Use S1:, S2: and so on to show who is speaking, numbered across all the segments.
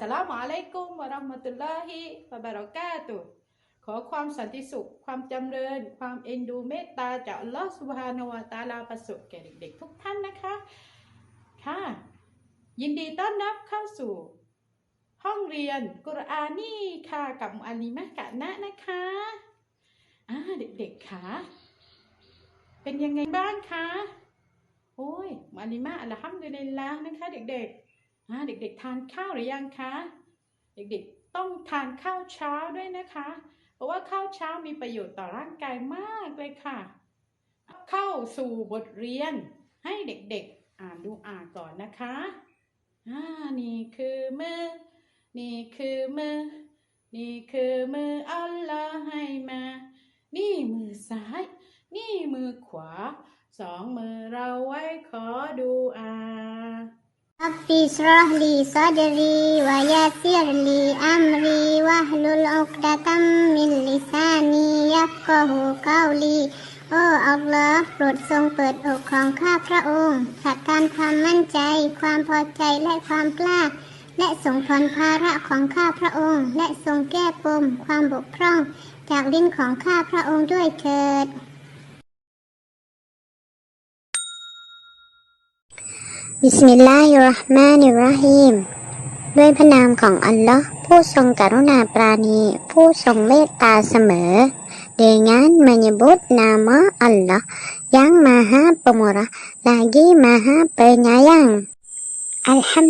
S1: สลามอะลัยกุมวะราะมะตุลลอฮิวะบะเราะกาตุขอความสันติสุข ความจำเริญ ความเอ็นดูเมตตาจากอัลลอฮฺสุบฮานวะตาลาประสบแก่เด็กๆ ทุกท่านนะคะ ค่ะ ยินดีต้อนรับเข้าสู่ ห้องเรียนกุรอานี่ค่ะกับมุอัลลิมะกะนะนะคะอ่าเด็กๆค่ะเป็นยังไงบ้างคะโอ้ยมุอัลลิมะอัลฮัมดุลิลลาห์นะคะ เด็กๆ เด็กๆทานข้าวหรือยังคะ เด็กๆต้องทานข้าวเช้าด้วยนะคะ เพราะว่าข้าวเช้ามีประโยชน์ต่อร่างกายมากเลยค่ะ เข้าสู่บทเรียนให้เด็กๆอ่านดูอ่านก่อนนะคะอ่านี่คือมือ นี่คือมือ นี่คือมืออัลลอฮ์ให้มา นี่มือซ้าย นี่มือขวา สองมือเราไว้ขอดูอา
S2: رب اشرح لي صدري ويسر لي أمري واحلل عقدة من لساني يفقه قولي โอ้อัลลอฮ์โปรดทรงเปิดอกของข้าพระองค์ผลักดันความมั่นใจ ความพอใจและความกล้า และทรงผ่อนภาระของข้าพระองค์ และทรงแก้ปม ความบกพร่อง จากลิ้นของข้าพระองค์ด้วยเถิด บิสมิลลาฮิรราะห์มานิรราะฮีมด้วยพระนามของอัลลอฮ์ผู้ทรงกรุณาปราณี ผู้ทรงเมตตาเสมอ dengan menyebut nama Allah yang Maha Pemurah lagi Maha Penyayang อัลฮั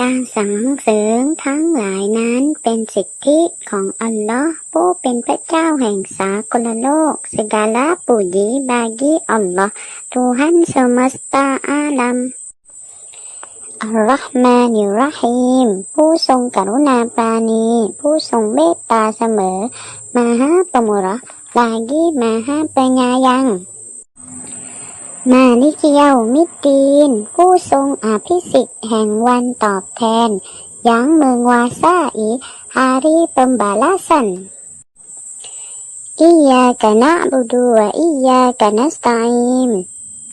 S2: การสรรเสริญทั้งหลายนั้นเป็นสิทธิของอัลลอฮ์ผู้เป็นพระเจ้าแห่งสากลโลก segala puji bagi Allah Tuhan semesta alam อัลลอฮ์มานิรฮีมผู้ทรงกรุณาปราณี ผู้ทรงเมตตาเสมอ มาฮาปมุระลากีมาฮาปัญญายัง มานิกเยามิดดีน ผู้ทรงอภิสิทธิ์แห่งวันตอบแทน ยังเมืองวาซาอีฮารีเปมบาลาสันอิยากะนะบุดูวอิยากะนัสตาอิม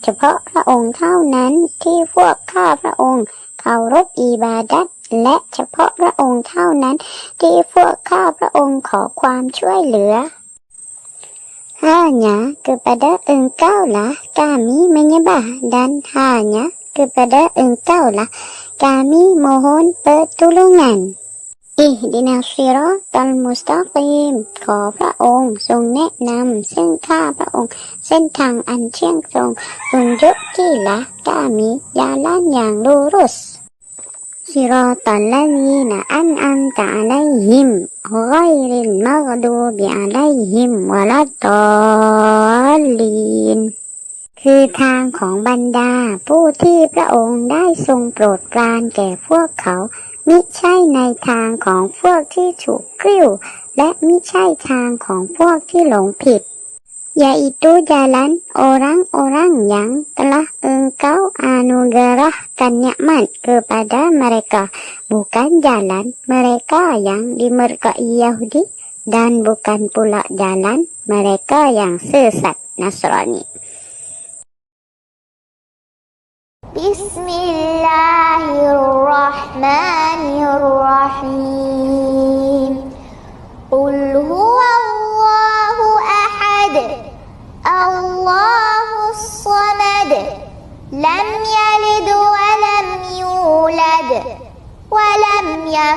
S2: เฉพาะพระองค์เท่านั้นที่พวกข้าพระองค์เคารพอิบาดัตและเฉพาะพระองค์เท่านั้นที่พวกข้าพระองค์ขอความช่วยเหลือ Hanya kepada engkau lah kami menyembah dan hanya kepada engkau lah kami mohon pertolongan. Ihdina siratal mustaqim ขอพระองค์ทรงแนะนำซึ่งข้าพระองค์ เส้นทางอันเที่ยงตรงอุนยุที่ล صراط الذين أنعمت عليهم غير المغضوب عليهم ولا الضالين คือทางของบรรดา ผู้ที่พระองค์ได้ทรงโปรดปรานแก่พวกเขา มิใช่ในทางของพวกที่ถูกกริ้ว และมิใช่ทางของพวกที่หลงผิด yaitu jalan orang-orang yang telah engkau anugerahkan nikmat kepada mereka, bukan jalan mereka yang dimurkai Yahudi dan bukan pula jalan mereka yang sesat Nasrani. Bismillahirrahmanirrahim.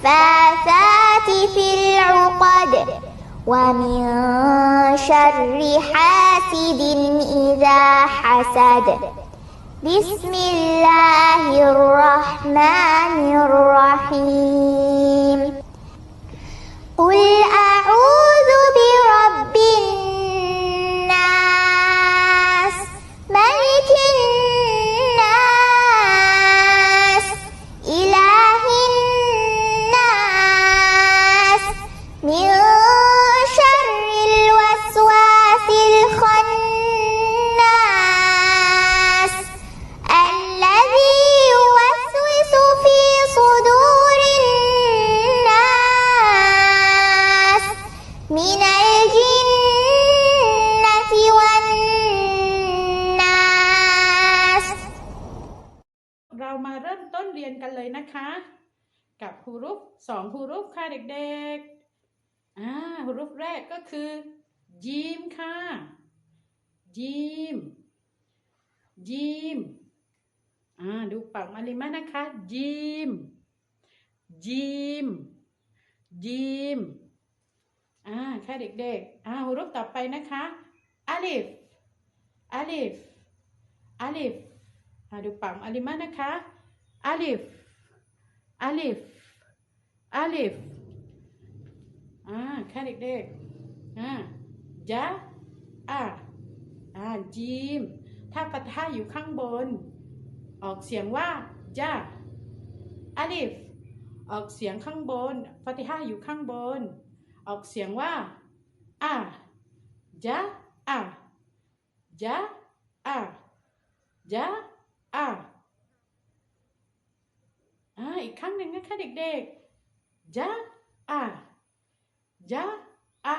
S2: النفاثات في العقد ومن شر حاسد إذا حسد. بسم الله الرحمن الرحيم. قل أعوذ من شر الوسواس الخناس الذي يوسوس في صدور الناس من الجنة والناس เรา
S1: มาเริ่มต้นเรียนกันเลยนะคะ กับฮูรุฟสองฮูรุฟค่ะเด็กๆ อ่าฮูรุฟแรกก็คือยีมค่ะยีมยีมอ่า ดูปากมาลิมานะคะยีมยีมยีมอ่า ค่ะเด็กๆ อ่าฮูรุฟต่อไปนะคะอาลิฟอาลิฟอาลิฟอ่าดูปากมาลิมานะคะอาลิฟอาลิฟอาลิฟ อ่าแค่เด็กๆอ่าจะอ่าอ่าจีม ถ้าฟัตฮาอยู่ข้างบน ออกเสียงว่าจะอาลิฟออกเสียงข้างบนฟัติฮาอยู่ข้างบน ออกเสียงว่าอ่าจะอ่าจะอ่าจะอ่าอ่าอีกครั้งหนึ่งนะคะเด็กๆจะอาจะอา จะอา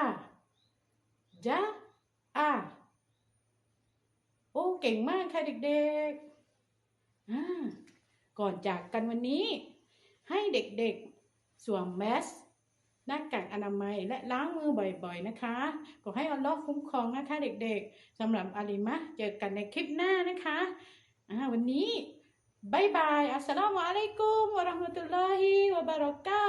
S1: โอ้ เก่งมากค่ะเด็กๆอ่าก่อนจากกันวันนี้ ให้เด็กๆ สวมแมสหน้ากากอนามัยและล้างมือบ่อยๆ นะคะ ขอให้อัลลอฮ์คุ้มครองนะคะเด็กๆ สำหรับอาลิมะเจอกันในคลิปหน้านะคะอ่าวันนี้บายบาย อัสสลามุอะลัยกุมวะราะห์มะตุลลอฮิวะบะเราะกา